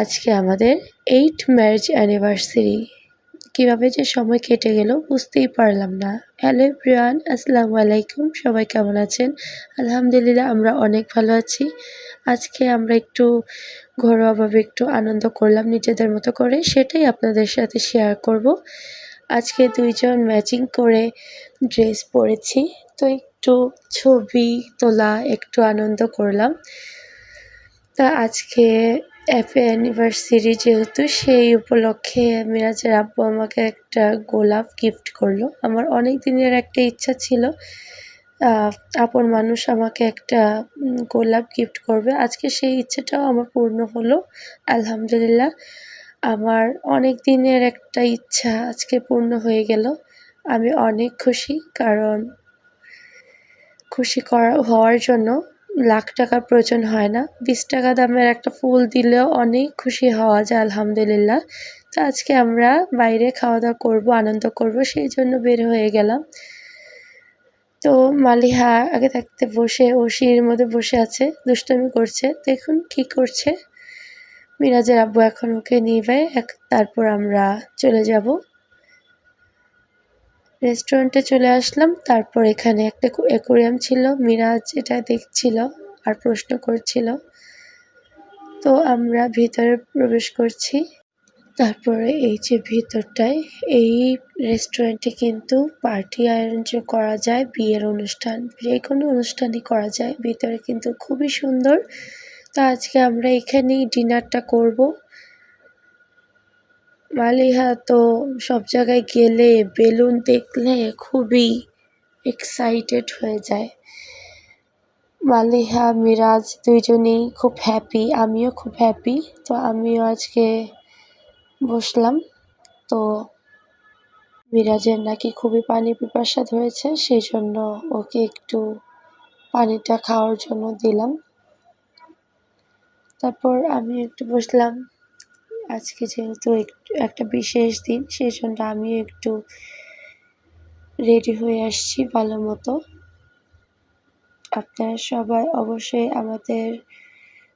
আজকে আমাদের eight marriage anniversary কীভাবে যে সময় কেটে গেল বুঝতেই পারলাম না। হ্যালো প্রিয়ান আসসালামু আলাইকুম, সবাই কেমন আছেন? আলহামদুলিল্লাহ আমরা অনেক ভালো আছি। আজকে আমরা একটু ঘরোয়াভাবে একটু আনন্দ করলাম নিজেদের মতো করে, সেটাই আপনাদের সাথে শেয়ার করব। আজকে দুইজন ম্যাচিং করে ড্রেস পরেছি, তো একটু ছবি তোলা, একটু আনন্দ করলাম। তা আজকে হ্যাপি অ্যানিভার্সারি যেহেতু, সেই উপলক্ষে মিরাজের আব্বু আমাকে একটা গোলাপ গিফট করল। আমার অনেক দিনের একটা ইচ্ছা ছিল আপন মানুষ আমাকে একটা গোলাপ গিফট করবে। আজকে সেই ইচ্ছেটাও আমার পূর্ণ হলো, আলহামদুলিল্লাহ। আমার অনেক দিনের একটা ইচ্ছা আজকে পূর্ণ হয়ে গেল। আমি অনেক খুশি, কারণ খুশি করা, হওয়ার জন্য লাখ টাকার প্রয়োজন হয় না। বিশ টাকা দামের একটা ফুল দিলেও অনেক খুশি হওয়া যায়, আলহামদুলিল্লাহ। তো আজকে আমরা বাইরে খাওয়া দাওয়া করব, আনন্দ করব, সেই জন্য বের হয়ে গেলাম। তো মালিহা আগে থাকতে বসে, ও সিঁড়ির মধ্যে বসে আছে, দুষ্টামি করছে। দেখুন কি করছে। মিরাজের আব্বু এখন ওকে নিবে তারপর আমরা চলে যাব। রেস্টুরেন্টে চলে আসলাম। তারপর এখানে একটা অ্যাকোরিয়াম ছিল। মিরাজ এটা দেখছিল আর প্রশ্ন করছিল। তো আমরা ভিতরে প্রবেশ করছি। তারপরে এই যে ভিতরটায়, এই রেস্টুরেন্টে কিন্তু পার্টি আয়োজন করা যায়, বিয়ের অনুষ্ঠান, যে কোনো অনুষ্ঠানই করা যায়। ভিতরে কিন্তু খুবই সুন্দর। তো আজকে আমরা এখানেই ডিনারটা করব। মালিহা তো সব জায়গায় গেলে বেলুন দেখলে খুবই এক্সাইটেড হয়ে যায়। মালিহা, মিরাজ দুইজনেই খুব হ্যাপি আমিও খুব হ্যাপি তো আমিও আজকে বসলাম। তো মিরাজের নাকি খুবই পানি পিপাসা ধরেছে সেই জন্য ওকে একটু পানিটা খাওয়ার জন্য দিলাম। তারপর আমি একটু বসলাম। আজকে যেহেতু একটু একটা বিশেষ দিন সেই জন্য আমিও একটু রেডি হয়ে আসছি ভালো মতো। আপনারা সবাই অবশ্যই আমাদের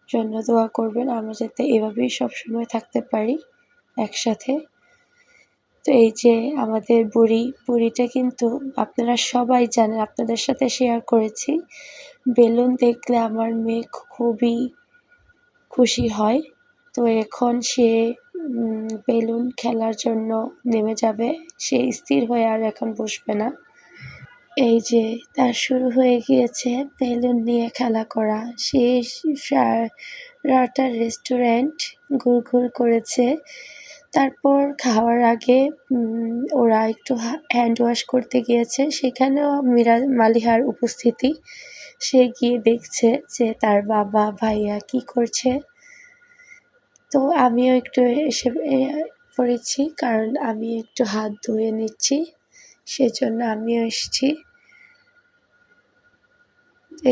জন্য দোয়া করবেন, আমরা যাতে এভাবেই সবসময় থাকতে পারি একসাথে। তো এই যে আমাদের বুড়ি, বুড়িটা কিন্তু আপনারা সবাই জানেন, আপনাদের সাথে শেয়ার করেছি। বেলুন দেখলে আমার মেয়ে খুবই খুশি হয়। তো এখন সে বেলুন খেলার জন্য নেমে যাবে। সে স্থির হয়ে আর এখন বসবে না। এই যে, তার শুরু হয়ে গিয়েছে বেলুন নিয়ে খেলা করা। সে রাটার রেস্টুরেন্ট ঘুর করেছে। তারপর খাওয়ার আগে ওরা একটু হ্যান্ড ওয়াশ করতে গিয়েছে। সেখানেও মিরা, মালিহার উপস্থিতি। সে গিয়ে দেখছে যে তার বাবা ভাইয়া কি করছে। তো আমিও একটু এসে পড়েছি, কারণ আমি একটু হাত ধুয়ে নিচ্ছি, সেজন্য আমিও এসেছি।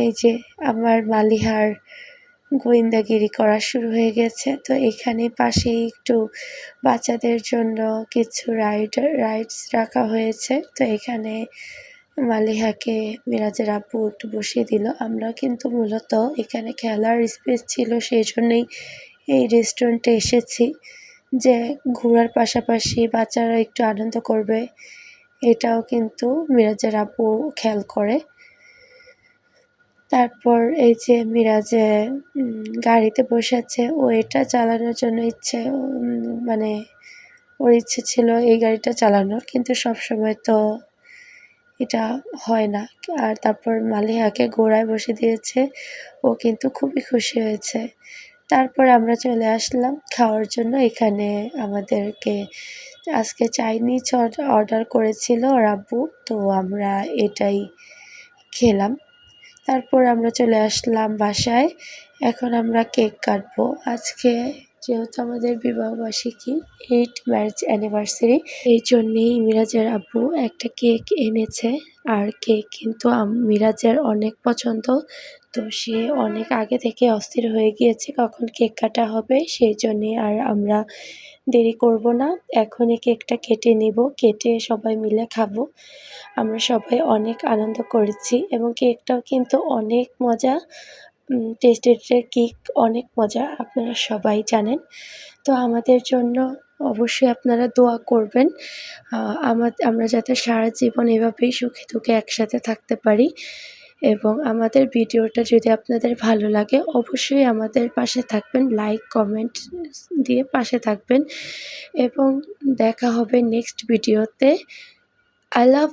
এই যে আমার মালিহার গোয়েন্দাগিরি করা শুরু হয়ে গেছে, তো এখানে পাশেই একটু বাচ্চাদের জন্য কিছু রাইড, রাইডস রাখা হয়েছে, তো এখানে মালিহাকে মিরাজের আব্বু একটু বসিয়ে দিল। আমরা কিন্তু মূলত এখানে খেলার স্পেস ছিল সেই জন্যই এই রেস্টুরেন্টে এসেছি যে ঘোরার পাশাপাশি বাচ্চারা একটু আনন্দ করবে। এটাও কিন্তু মিরাজের আপু খেয়াল করে। তারপর এই যে মিরাজে গাড়িতে বসে আছে, ও এটা চালানোর জন্য ইচ্ছে মানে ওর ইচ্ছে ছিল এই গাড়িটা চালানোর, কিন্তু সব সময় তো এটা হয় না। আর তারপর মালিহাকে ঘোড়ায় বসে দিয়েছে, ও কিন্তু খুবই খুশি হয়েছে। তারপর আমরা চলে আসলাম খাওয়ার জন্য। এখানে আমাদেরকে আজকে চাইনিজ অর্ডার করেছিল ওর আব্বু। তো আমরা এটাই খেলাম। তারপর আমরা চলে আসলাম বাসায়। এখন আমরা কেক কাটবো। আজকে যেহেতু আমাদের বিবাহবার্ষিকী এইট ম্যারেজ অ্যানিভার্সারি এই জন্যেই মিরাজের আব্বু একটা কেক এনেছে। আর কেক কিন্তু মিরাজের অনেক পছন্দ। তো সে অনেক আগে থেকে অস্থির হয়ে গিয়েছে কখন কেক কাটা হবে সেই জন্যে আর আমরা দেরি করব না। এখনই কেকটা কেটে নেব, কেটে সবাই মিলে খাব। আমরা সবাই অনেক আনন্দ করেছি এবং কেকটাও কিন্তু অনেক মজা টেস্টেডের কেক অনেক মজা, আপনারা সবাই জানেন। তো আমাদের জন্য অবশ্যই আপনারা দোয়া করবেন আমার আমরা যাতে সারা জীবন এভাবেই সুখে দুঃখে একসাথে থাকতে পারি। এবং আমাদের ভিডিওটা যদি আপনাদের ভালো লাগে, অবশ্যই আমাদের পাশে থাকবেন। লাইক কমেন্ট দিয়ে পাশে থাকবেন। এবং দেখা হবে নেক্সট ভিডিওতে আল্লাহ